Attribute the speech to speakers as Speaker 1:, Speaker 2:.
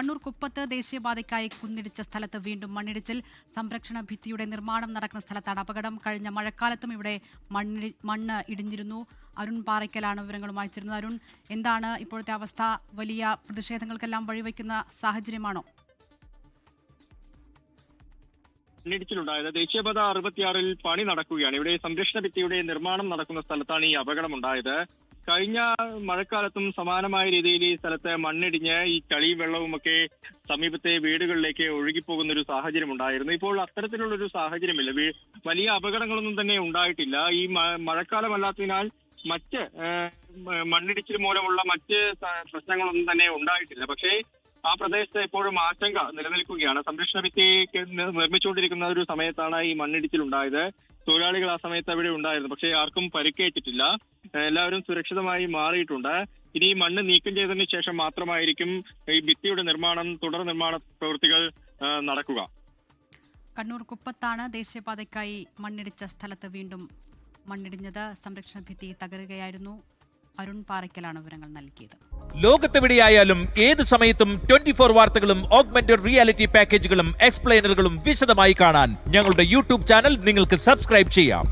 Speaker 1: കണ്ണൂർ കുപ്പത്ത് ദേശീയപാതയ്ക്കായി കുന്നിടിച്ച സ്ഥലത്ത് വീണ്ടും മണ്ണിടിച്ചിൽ. സംരക്ഷണ ഭിത്തിയുടെ നിർമ്മാണം നടക്കുന്ന സ്ഥലത്താണ് അപകടം. കഴിഞ്ഞ മഴക്കാലത്തും ഇവിടെ മണ്ണ് ഇടിഞ്ഞിരുന്നു. അരുൺ പാറയ്ക്കലാണ് വിവരങ്ങളുമായി ചേരുന്നത്. അരുൺ എന്താണ് ഇപ്പോഴത്തെ അവസ്ഥ? വലിയ പ്രതിഷേധങ്ങൾക്കെല്ലാം വഴിവെക്കുന്ന സാഹചര്യമാണോ?
Speaker 2: മണ്ണിടിച്ചിലുണ്ടായത്. ദേശീയപാത അറുപത്തിയാറിൽ പണി നടക്കുകയാണ്. ഇവിടെ സംരക്ഷണ ഭിത്തിയുടെ നിർമ്മാണം നടക്കുന്ന സ്ഥലത്താണ് ഈ അപകടം അപകടമുണ്ടായത്. കഴിഞ്ഞ മഴക്കാലത്തും സമാനമായ രീതിയിൽ ഈ സ്ഥലത്ത് മണ്ണിടിഞ്ഞ് ഈ ചളിയും വെള്ളവുമൊക്കെ സമീപത്തെ വീടുകളിലേക്ക് ഒഴുകിപ്പോകുന്ന ഒരു സാഹചര്യം ഉണ്ടായിരുന്നു. ഇപ്പോൾ അത്തരത്തിലുള്ള ഒരു സാഹചര്യമില്ല വലിയ അപകടങ്ങളൊന്നും തന്നെ ഉണ്ടായിട്ടില്ല. ഈ മഴക്കാലമല്ലാത്തതിനാൽ മറ്റ് മണ്ണിടിച്ചിൽ മൂലമുള്ള മറ്റ് പ്രശ്നങ്ങളൊന്നും തന്നെ ഉണ്ടായിട്ടില്ല. പക്ഷേ ആ പ്രദേശത്ത് എപ്പോഴും ആശങ്ക നിലനിൽക്കുകയാണ്. സംരക്ഷണ ഭിത്തി നിർമ്മിച്ചുകൊണ്ടിരിക്കുന്ന ഒരു സമയത്താണ് ഈ മണ്ണിടിച്ചിൽ ഉണ്ടായത് തൊഴിലാളികൾ ആ സമയത്ത് അവിടെ ഉണ്ടായിരുന്നു. പക്ഷേ ആർക്കും പരിക്കേറ്റിട്ടില്ല. എല്ലാവരും സുരക്ഷിതമായി മാറിയിട്ടുണ്ട്. ഇനി ഈ മണ്ണ് നീക്കം ചെയ്തതിന് ശേഷം മാത്രമായിരിക്കും ഈ ഭിത്തിയുടെ നിർമ്മാണം തുടർ നിർമ്മാണ പ്രവൃത്തികൾ നടക്കുക.
Speaker 1: കണ്ണൂർ കുപ്പത്താണ് ദേശീയപാതയ്ക്കായി മണ്ണിടിച്ച സ്ഥലത്ത് വീണ്ടും മണ്ണിടിഞ്ഞത്. സംരക്ഷണ ഭിത്തി തകരുകയായിരുന്നു. അരുൺ പാറയ്ക്കലാണ് വിവരങ്ങൾ നൽകിയത്.
Speaker 3: ലോകത്തെവിടെയായാലും ഏത് സമയത്തും ട്വന്റി ഫോർ വാർത്തകളും ഓഗ്മെന്റഡ് റിയാലിറ്റി പാക്കേജുകളും എക്സ്പ്ലെയിനറുകളും വിശദമായി കാണാൻ ഞങ്ങളുടെ യൂട്യൂബ് ചാനൽ നിങ്ങൾക്ക് സബ്സ്ക്രൈബ് ചെയ്യാം.